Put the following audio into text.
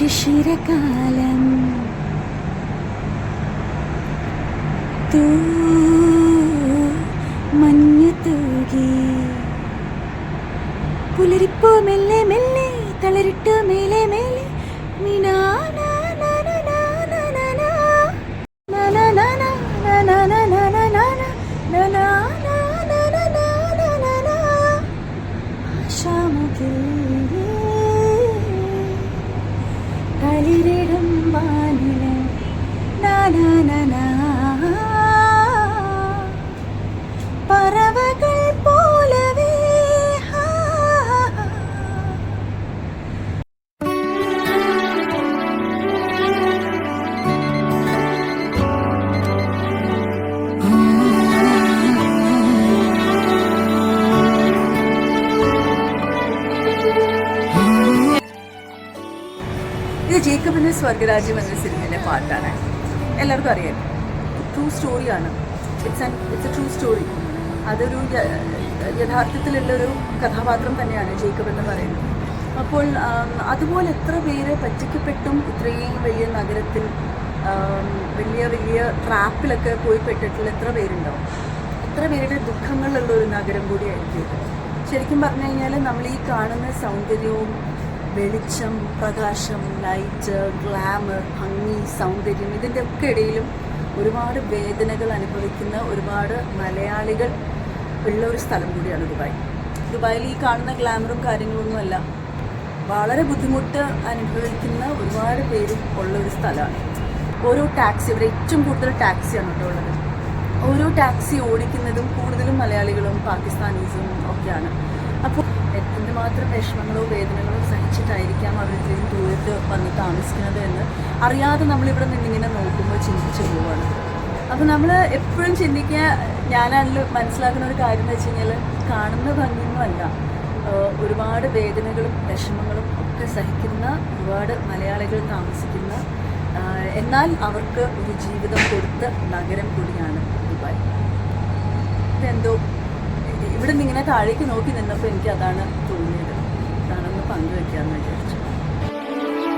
ശിശിരകാലം തൂ മഞ്ഞു തൂകി പുലരിപ്പോ മെല്ലെ മെല്ലെ തളരിട്ടു മേലെ മേലെ മിനാ பறவைகள் போலவே ഇത് ജേക്കബിന് സ്വർഗരാജ്യം എന്ന സിനിമയിലെ പാട്ടാണ് എല്ലാവർക്കും അറിയാം. ട്രൂ സ്റ്റോറിയാണ് it's an it's a true story അതൊരു യഥാർത്ഥത്തിലുള്ളൊരു കഥാപാത്രം തന്നെയാണ് ജേക്കബ് എന്ന് പറയുന്നത്. അപ്പോൾ അതുപോലെ എത്ര പേര് പറ്റിക്കപ്പെട്ടും ഇത്രയും വലിയ നഗരത്തിൽ വലിയ വലിയ ട്രാപ്പിലൊക്കെ പോയിപ്പെട്ടിട്ടുള്ള എത്ര പേരുണ്ടാവും എത്ര പേരുടെ ദുഃഖങ്ങളുള്ള ഒരു നഗരം കൂടിയായിരിക്കും ശരിക്കും പറഞ്ഞു കഴിഞ്ഞാൽ നമ്മൾ ഈ കാണുന്ന സൗന്ദര്യവും വെളിച്ചം പ്രകാശം ലൈറ്റ് ഗ്ലാമർ ഭംഗി സൗന്ദര്യം ഇതിന്റെ ഒക്കെ ഇടയിലും ഒരുപാട് വേദനകൾ അനുഭവിക്കുന്ന ഒരുപാട് മലയാളികൾ ഉള്ള ഒരു സ്ഥലം കൂടിയാണ് ദുബായ്. ദുബായിൽ ഈ കാണുന്ന ഗ്ലാമറും കാര്യങ്ങളൊന്നുമല്ല. വളരെ ബുദ്ധിമുട്ട് അനുഭവിക്കുന്ന ഒരുപാട് പേരും ഉള്ള ഒരു സ്ഥലമാണ്. ഓരോ ടാക്സി ഇവിടെ ഏറ്റവും കൂടുതൽ ടാക്സിയാണ് കേട്ടോ ഉള്ളത്. ഓരോ ടാക്സി ഓടിക്കുന്നതും കൂടുതലും മലയാളികളും പാകിസ്ഥാനീസും ഒക്കെയാണ്. അപ്പോൾ എന്തുമാത്രം വിഷമങ്ങളോ വേദനകളോ താമസിക്കുന്നത് എന്ന് അറിയാതെ നമ്മളിവിടെ നിന്നിങ്ങനെ നോക്കുമ്പോൾ ചിന്തിച്ചു പോവാണ്. അപ്പോൾ നമ്മൾ എപ്പോഴും ചിന്തിക്കുക ഞാനതിൽ മനസ്സിലാക്കുന്ന ഒരു കാര്യം എന്ന് വെച്ച് കഴിഞ്ഞാൽ കാണുന്ന ഭംഗിയൊന്നുമല്ല. ഒരുപാട് വേദനകളും വിഷമങ്ങളും ഒക്കെ സഹിക്കുന്ന ഒരുപാട് മലയാളികൾ താമസിക്കുന്ന എന്നാൽ അവർക്ക് ഒരു ജീവിതം കൊടുത്ത നഗരം കൂടിയാണ് ദുബായ്. ഇതെന്തോ ഇവിടെ നിന്ന് ഇങ്ങനെ താഴേക്ക് നോക്കി നിന്നപ്പോൾ എനിക്ക് അതാണ് തോന്നിയത്. അതാണെന്ന് പങ്കുവെക്കാമെന്ന് വിചാരിച്ചു.